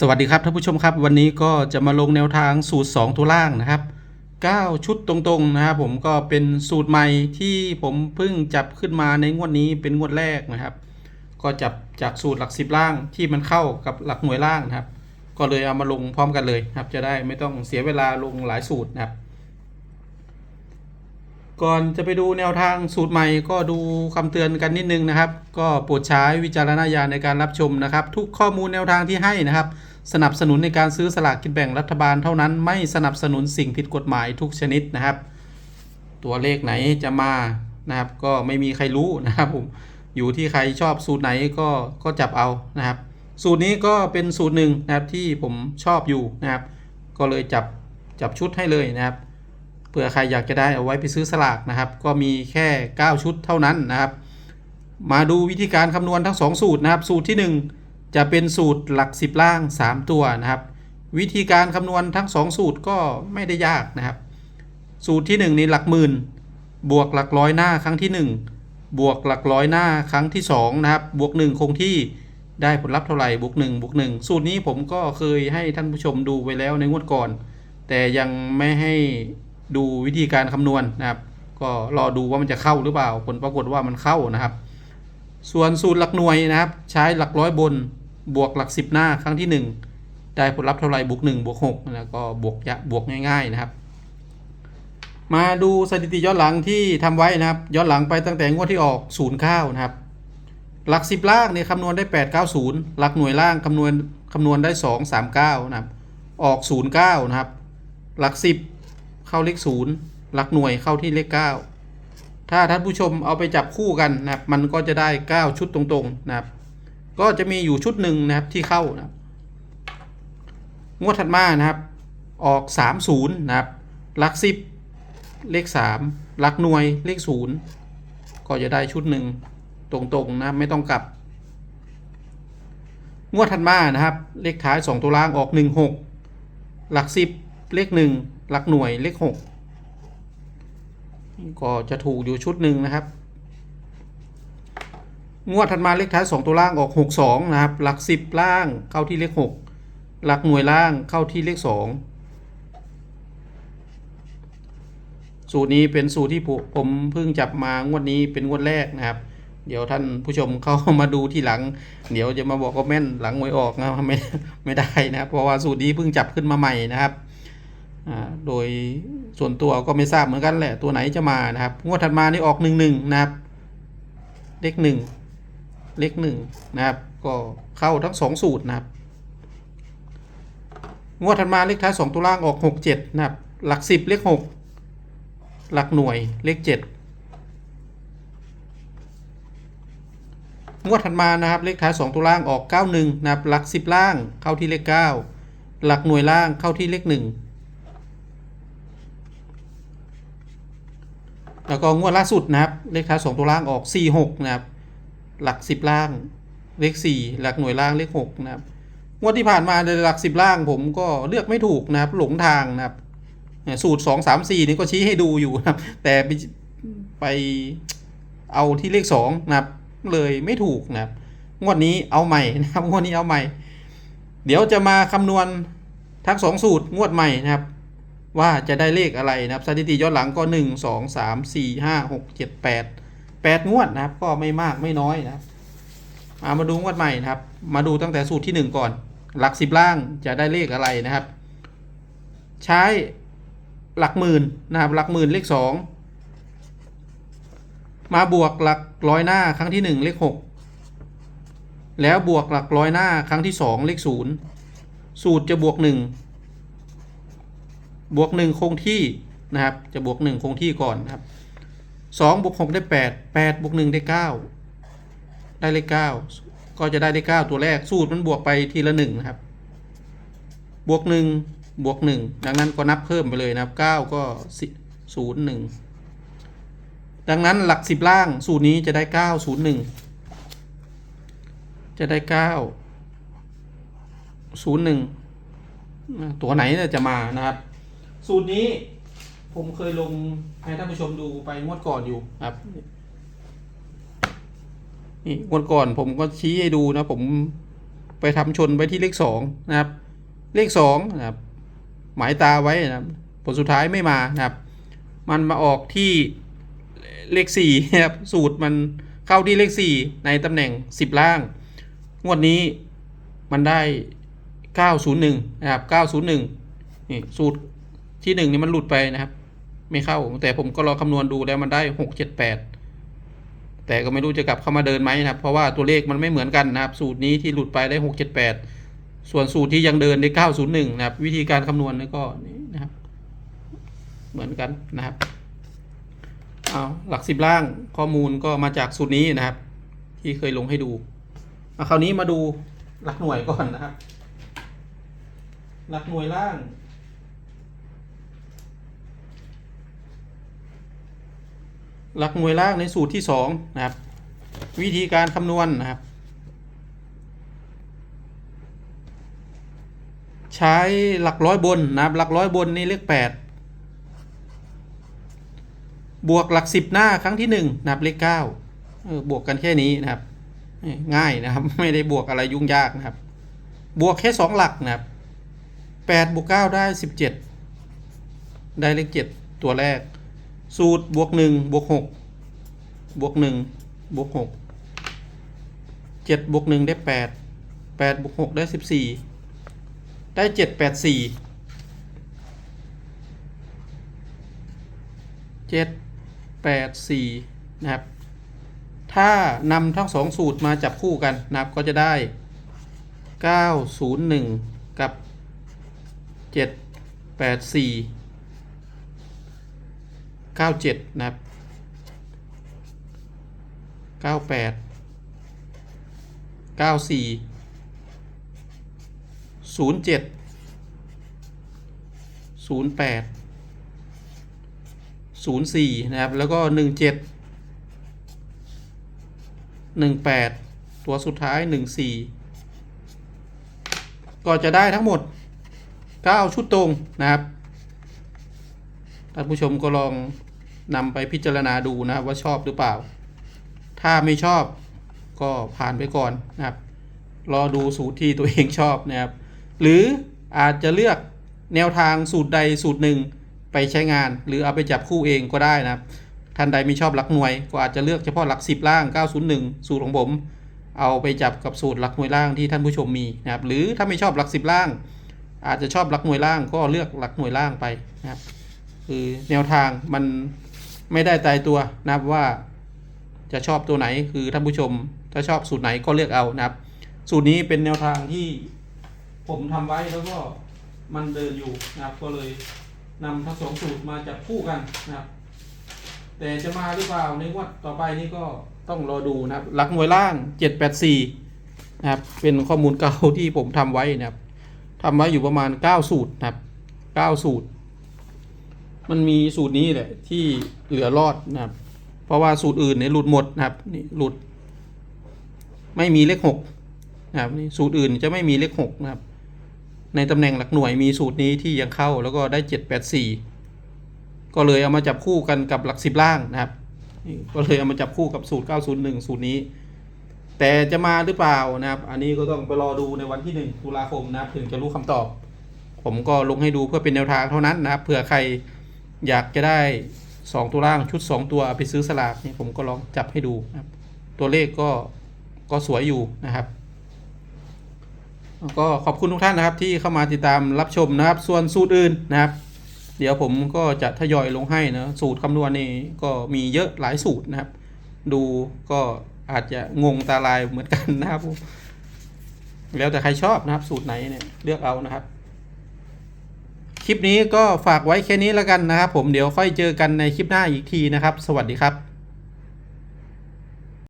สวัสดีครับท่านผู้ชมครับ วันนี้ก็จะมาลงแนวทางสูตร 2 ตัวล่างนะครับ 9 ชุดตรงๆนะครับผมก็เป็นสูตรใหม่ที่ผมเพิ่งจับขึ้นมาในงวดนี้เป็นงวดแรกนะครับ ก็จับจากสูตรหลัก 10 ล่างที่มันเข้ากับหลักหน่วยล่างนะครับ ก็เลยเอามาลงพร้อมกันเลยครับ จะได้ไม่ต้องเสียเวลาลงหลายสูตรนะครับ ก่อนจะไปดูแนวทางสูตรใหม่ก็ดูคำเตือนกันนิดนึงนะครับ ก็โปรดใช้วิจารณญาณในการรับชมนะครับ ทุกข้อมูลแนวทางที่ให้นะครับ สนับสนุนในการซื้อสลากกินแบ่งรัฐบาลเท่านั้น ไม่สนับสนุนสิ่งผิดกฎหมายทุกชนิดนะครับ ตัวเลขไหนจะมานะครับ ก็ไม่มีใครรู้นะครับผมอยู่ที่ใครชอบสูตรไหนก็ก็จับเอานะครับ สูตรนี้ก็เป็นสูตรหนึ่งนะครับที่ผมชอบอยู่นะครับ ก็เลยจับจับชุดให้เลยนะครับ เผื่อใครอยากจะได้เอาไว้ไปซื้อสลากนะครับ ก็มีแค่ 9 ชุดเท่านั้นนะครับ มาดูวิธีการคำนวณทั้ง 2 สูตรนะครับ สูตรที่ 1 จะเป็นสูตรหลัก 10 ล่าง 3 ตัวนะครับ วิธีการคำนวณทั้ง 2 สูตรก็ไม่ได้ยากนะครับ สูตรที่ 1 นี่หลักหมื่น บวกหลักร้อยหน้าครั้งที่ 1 บวกหลักร้อยหน้าครั้งที่2นะครับ บวก 1 คงที่ได้ผลลัพธ์เท่าไหร่บวก1บวก1สูตรนี้ผมก็เคยให้ท่านผู้ชมดูไว้แล้วในงวดก่อน แต่ยังไม่ให้ ดูวิธีการคำนวณนะครับ ก็รอดูว่ามันจะเข้าหรือเปล่า ผลปรากฏว่ามันเข้านะครับ ส่วนสูตรหลักหน่วยนะครับ ใช้หลักร้อยบนบวกหลักสิบหน้าครั้งที่ 1 ได้ผลลัพธ์เท่าไหร่บวก1บวก6นะก็บวกยะบวกง่าย ๆนะครับ มาดูสถิติย้อนหลังที่ทำไว้นะครับ ย้อนหลังไปตั้งแต่งวดที่ออก09นะครับ หลัก 10 ล่างเนี่ยคำนวณได้ 890 หลักหน่วยล่างคำนวณคำนวณได้ 239 นะครับ ออก 09 นะครับ หลัก 10 เข้าเลข0หลักหน่วยเข้าที่เลข 9 ถ้าท่านผู้ชมเอาไปจับคู่กันนะครับ มันก็จะได้ 9 ชุดตรงๆนะครับ ก็จะมีอยู่ชุดหนึ่งนะครับที่เข้านะครับงวดถัดมานะครับ ออก 30 นะครับหลัก 10 เลข 3 หลักหน่วยเลข 0 ก็จะได้ชุดหนึ่งตรงๆนะครับไม่ต้องกลับ งวดถัดมานะครับ เลขท้าย 2 ตัวล่างออก 16 หลัก 10 เลข 1 หลักหน่วยเลข6ก็จะถูกอยู่ชุดหนึ่งนะครับ งวดถัดมาเลขท้าย2ตัวล่างออก62นะครับ หลัก10ล่างเข้าที่เลข6หลักหน่วยล่างเข้าที่เลข2สูตรนี้เป็นสูตรที่ผมเพิ่งจับมางวดนี้เป็นงวดแรกนะครับ เดี๋ยวท่านผู้ชมเข้ามาดูที่หลัง เดี๋ยวจะมาบอกว่าแม่นหลังหวยออกนะไม่ไม่ได้นะครับเพราะว่าสูตรนี้เพิ่งจับขึ้นมาใหม่นะครับ โดยส่วนตัวก็ไม่ทราบเหมือนกันแหละตัวไหนจะมานะครับ งวดถัดมานี่ออกหนึ่งหนึ่งนะครับ เลขหนึ่งเลขหนึ่งนะครับ ก็เข้าทั้งสองสูตรนะครับ งวดถัดมาเลขท้ายสองตัวล่างออกหกเจ็ดนะครับ หลักสิบเลขหกหลักหน่วยเลขเจ็ดงวดถัดมานะครับ เลขท้าย 2 ตัวล่างออก 91 นะครับ หลัก 10 ล่างเข้าที่เลข 9 หลักหน่วยล่างเข้าที่เลข 1 แล้วก็งวดล่าสุดนะครับ เลขท้าย2ตัวล่างออก 46 นะครับ หลัก 10 ล่าง เลข 4 หลักหน่วยล่างเลข 6 นะครับ งวดที่ผ่านมาในหลัก 10 ล่างผมก็เลือกไม่ถูกนะครับ หลงทางนะครับ สูตร 2 3 4 นี่ก็ชี้ให้ดูอยู่นะครับ แต่ไปไปเอาที่เลข 2 นะครับ เลยไม่ถูกนะครับ งวดนี้เอาใหม่นะครับ งวดนี้เอาใหม่ เดี๋ยวจะมาคำนวณทั้งสองสูตรงวดใหม่นะครับ ว่าจะได้เลขอะไรนะครับ สถิติย้อนหลังก็หนึ่งสองสามสี่ห้าหกเจ็ดแปดแปดงวดนะครับ ก็ไม่มากไม่น้อยนะครับามาดูงวดใหม่นะครับ มาดูตั้งแต่สูตรที่หนึ่งก่อน หลักสิบล่างจะได้เลขอะไรนะครับ ใช้หลักหมื่นนะครับ หลักหมื่นเลขสองมาบวกหลักร้อยหน้าครั้งที่หนึ่งเลขหกแล้วบวกหลักร้อยหน้าครั้งที่สองเลขศูนย์สูตรจะบวกหนึ่ง บวกหนึ่งคงที่นะครับ จะบวกหนึ่งคงที่ก่อนนะครับสองบวกหกได้แปดแปดบวกหนึ่งได้เก้าได้เลขเก้าก็จะได้เลขเก้าตัวแรกสูตรมันบวกไปทีละหนึ่งนะครับ บวกหนึ่งบวกหนึ่งดังนั้นก็นับเพิ่มไปเลยนะครับเก้าก็ศูนย์หนึ่งดังนั้นหลักสิบล่างสูตรนี้จะได้เก้าศูนย์หนึ่งจะได้เก้าศูนย์หนึ่งตัวไหนจะมานะครับ สูตรนี้ผมเคยลงให้ท่านผู้ชมดูไปงวดก่อนอยู่ครับ นี่งวดก่อนผมก็ชี้ให้ดูนะผมไปไปทำชนไปที่เลขสองนะครับ เลขสองนะครับ หมายตาไว้นะครับผลสุดท้ายไม่มานะครับ มันมาออกที่เลขสี่นะครับสูตรมันเข้าที่เลขสี่ในตำแหน่งสิบล่าง งวดนี้มันได้เก้าศูนย์หนึ่งนะครับเก้าศูนย์หนึ่งนี่สูตร ที่หนึ่งนี่มันหลุดไปนะครับ ไม่เข้า แต่ผมก็ลองคำนวณดูแล้วมันได้หกเจ็ดแปดแต่ก็ไม่รู้จะกลับเข้ามาเดินไหมนะครับ เพราะว่าตัวเลขมันไม่เหมือนกันนะครับ สูตรนี้ที่หลุดไปได้หกเจ็ดแปดส่วนสูตรที่ยังเดินได้เก้าศูนย์หนึ่งนะครับ วิธีการคำนวณนี่ก็นี่นะครับ เหมือนกันนะครับเอาหลักสิบล่างข้อมูลก็มาจากสูตรนี้นะครับ ที่เคยลงให้ดูเอาคราวนี้มาดูหลักหน่วยก่อนนะครับ หลักหน่วยล่าง หลักหน่วยล่างในสูตรที่สองนะครับ วิธีการคำนวณนะครับ ใช้หลักร้อยบนนะครับหลักร้อยบนนี่เลขแปดบวกหลักสิบหน้าครั้งที่หนึ่งนะครับเลขเก้าเออบวกกันแค่นี้นะครับ ง่ายนะครับไม่ได้บวกอะไรยุ่งยากนะครับ บวกแค่สองหลักนะครับแปดบวกเก้าได้สิบเจ็ดได้เลขเจ็ดตัวแรก สูตรบวกหนึ่งบวกหกบวกหนึ่งบวกหกเจ็ดบวกหนึ่งได้แปดแปดบวกหกได้สิบสี่ได้เจ็ดแปดสี่เจ็ดแปดสี่นะครับ ถ้านำทั้งสองสูตรมาจับคู่กันนะครับก็จะได้เก้าศูนย์หนึ่งกับเจ็ดแปดสี่ เก้าเจ็ดนะครับเก้าแปดเก้าสี่ศูนย์เจ็ดศูนย์แปดศูนย์สี่นะครับ แล้วก็หนึ่งเจ็ดหนึ่งแปดตัวสุดท้ายหนึ่งสี่ก็จะได้ทั้งหมดเก้าชุดตรงนะครับท่านผู้ชมก็ลอง นำไปพิจารณาดูนะว่าชอบหรือเปล่า ถ้าไม่ชอบก็ผ่านไปก่อนนะครับ รอดูสูตรที่ตัวเองชอบนะครับ หรืออาจจะเลือกแนวทางสูตรใดสูตรหนึ่งไปใช้งาน หรือเอาไปจับคู่เองก็ได้นะครับ ท่านใดไม่ชอบหลักหน่วย ก็อาจจะเลือกเฉพาะหลัก 10 ล่าง 901 สูตรของผม เอาไปจับกับสูตรหลักหน่วยล่างที่ท่านผู้ชมมีนะครับ หรือถ้าไม่ชอบหลัก 10 ล่าง อาจจะชอบหลักหน่วยล่างก็เลือกหลักหน่วยล่างไปนะครับ คือแนวทางมัน ไม่ได้ตายตัวนะครับว่าจะชอบตัวไหนคือท่านผู้ชม ถ้าชอบสูตรไหนก็เลือกเอานะครับ สูตรนี้เป็นแนวทางที่ผมทำไว้แล้วก็มันเดินอยู่นะครับก็เลยนำทั้งสองสูตรมาจับคู่กันนะครับ แต่จะมาหรือเปล่าในงวดต่อไปนี่ก็ต้องรอดูนะครับหลักหน่วยล่าง 784 นะครับ เป็นข้อมูลเก่าที่ผมทำไว้นะครับทำไว้อยู่ประมาณ 9 สูตรนะครับ 9 สูตร มันมีสูตรนี้แหละที่เหลือรอดนะครับ เพราะว่าสูตรอื่นเนี่ยหลุดหมดนะครับนี่หลุด ไม่มีเลขหกนะครับนี่สูตรอื่นจะไม่มีเลขหกนะครับ ในตำแหน่งหลักหน่วยมีสูตรนี้ที่ยังเข้าแล้วก็ได้เจ็ดแปดสี่ก็เลยเอามาจับคู่กันกับหลักสิบล่างนะครับก็เลยเอามาจับคู่กับสูตรเก้าศูนย์หนึ่งสูตรนี้ แต่จะมาหรือเปล่านะครับ อันนี้ก็ต้องไปรอดูในวันที่หนึ่งตุลาคมนะครับ ถึงจะรู้คำตอบ ผมก็ลงให้ดูเพื่อเป็นแนวทางเท่านั้นนะครับเผื่อใคร อยากจะได้สองตัวล่างชุดสองตัวเอาไปซื้อสลากนี่ผมก็ลองจับให้ดูนะครับ ตัวเลขก็ก็สวยอยู่นะครับก็ขอบคุณทุกท่านนะครับที่เข้ามาติดตามรับชมนะครับ ส่วนสูตรอื่นนะครับ เดี๋ยวผมก็จะทยอยลงให้นะสูตรคำนวณนี่ก็มีเยอะหลายสูตรนะครับ ดูก็อาจจะงงตาลายเหมือนกันนะครับแล้วแต่ใครชอบนะครับสูตรไหนเนี่ยเลือกเอานะครับ คลิปนี้ก็ฝากไว้แค่นี้แล้วกันนะครับผมเดี๋ยวค่อยเจอกันในคลิปหน้าอีกทีนะครับ สวัสดีครับ